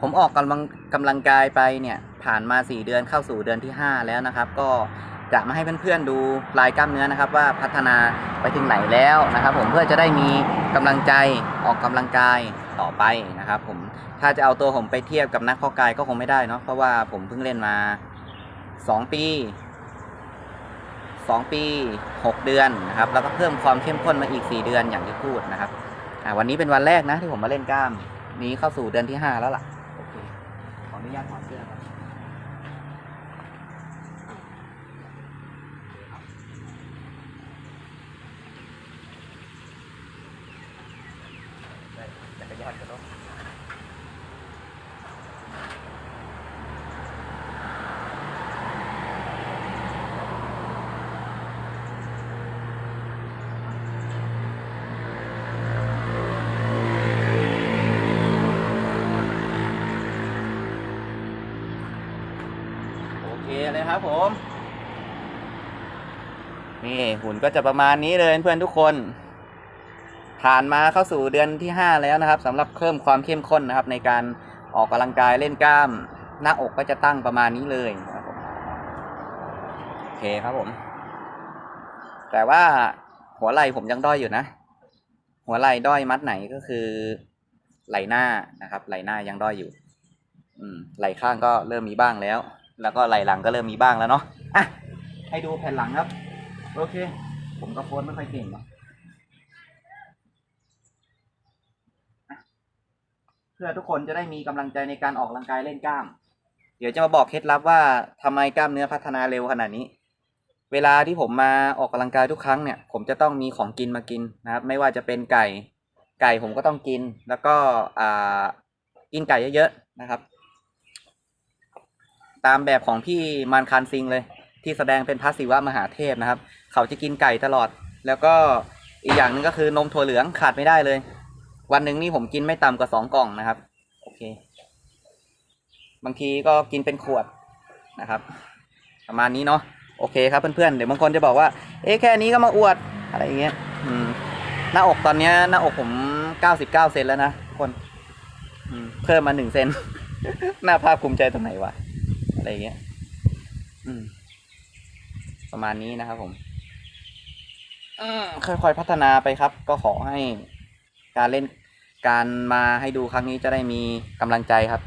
ผมออกกำลังกำลังกายไปเนี่ยผ่านมา 4 เดือนเข้าสู่เดือนที่ 5 แล้วนะครับ ก็จะมาให้เพื่อนๆดูลายกล้ามเนื้อนะครับ ว่าพัฒนาไปถึงไหนแล้วนะครับ ผมเพื่อจะได้มีกำลังใจออกกำลังกายต่อไปนะครับ ผมถ้าจะเอาตัวผมไปเทียบกับนักเพาะกายก็คงไม่ได้เนาะเพราะว่าผมเพิ่งเล่นมา 2 ปี 2 ปี 6 เดือนนะครับ แล้วก็เพิ่มความเข้มข้นมาอีก 4 เดือนอย่างที่พูดนะครับวันนี้เป็นวันแรกนะที่ผมมาเล่นกล้าม นี้เข้าสู่เดือนที่ 5 แล้วล่ะ อเคขออนุญาตถอดเสื้อครับจักรยานกันเนาะ เคเลยครับผม นี่หุ่นก็จะประมาณนี้เลยเพื่อนทุกคน ผ่านมาเข้าสู่เดือนที่ 5 แล้วนะครับสำหรับเพิ่มความเข้มข้นนะครับ ในการออกกำลังกายเล่นกล้าม หน้าอกก็จะตั้งประมาณนี้เลยครับผมโอเคครับผม แต่ว่าหัวไหล่ผมยังด้อยอยู่นะ หัวไหล่ด้อยมัดไหนก็คือไหล่หน้านะครับ ไหล่หน้ายังด้อยอยู่ อืม ไหล่ข้างก็เริ่มมีบ้างแล้ว แล้วก็ไหลหลังก็เริ่มมีบ้างแล้วเนาะอะให้ดูแผ่นหลังครับ โอเค ผมก็โพสไม่ค่อยเก่งเนาะเพื่อทุกคนจะได้มีกำลังใจในการออกกำลังกายเล่นกล้าม เดี๋ยวจะมาบอกเคล็ดลับว่าทำไมกล้ามเนื้อพัฒนาเร็วขนาดนี้ เวลาที่ผมมาออกกำลังกายทุกครั้งเนี่ย ผมจะต้องมีของกินมากินนะครับ ไม่ว่าจะเป็นไก่ ไก่ผมก็ต้องกิน แล้วก็อ่ากินไก่เยอะๆนะครับ ตามแบบของพี่มานคานซิงเลย ที่แสดงเป็นพระศิวะมหาเทพนะครับ เขาจะกินไก่ตลอด แล้วก็อีกอย่างหนึ่งก็คือนมถั่วเหลืองขาดไม่ได้เลย วันหนึ่งนี่ผมกินไม่ต่ำกว่าสองกล่องนะครับ โอเค บางทีก็กินเป็นขวดนะครับ ประมาณนี้เนาะโอเคครับเพื่อนๆเดี๋ยวบางคนจะบอกว่า เอ๊ะแค่นี้ก็มาอวดอะไรอย่างเงี้ยอืมหน้าอกตอนเนี้ยหน้าอกผมเก้าสิบเก้าเซนแล้วนะทุกคน อืมเพิ่มมาหนึ่งเซน หน้าภาคภูมิใจตรงไหนวะ อะไรอย่างเงี้ย อืม ประมาณนี้นะครับ ผม อืมค่อยๆพัฒนาไปครับ ก็ขอให้การเล่นการมาให้ดูครั้งนี้จะได้มีกำลังใจครับ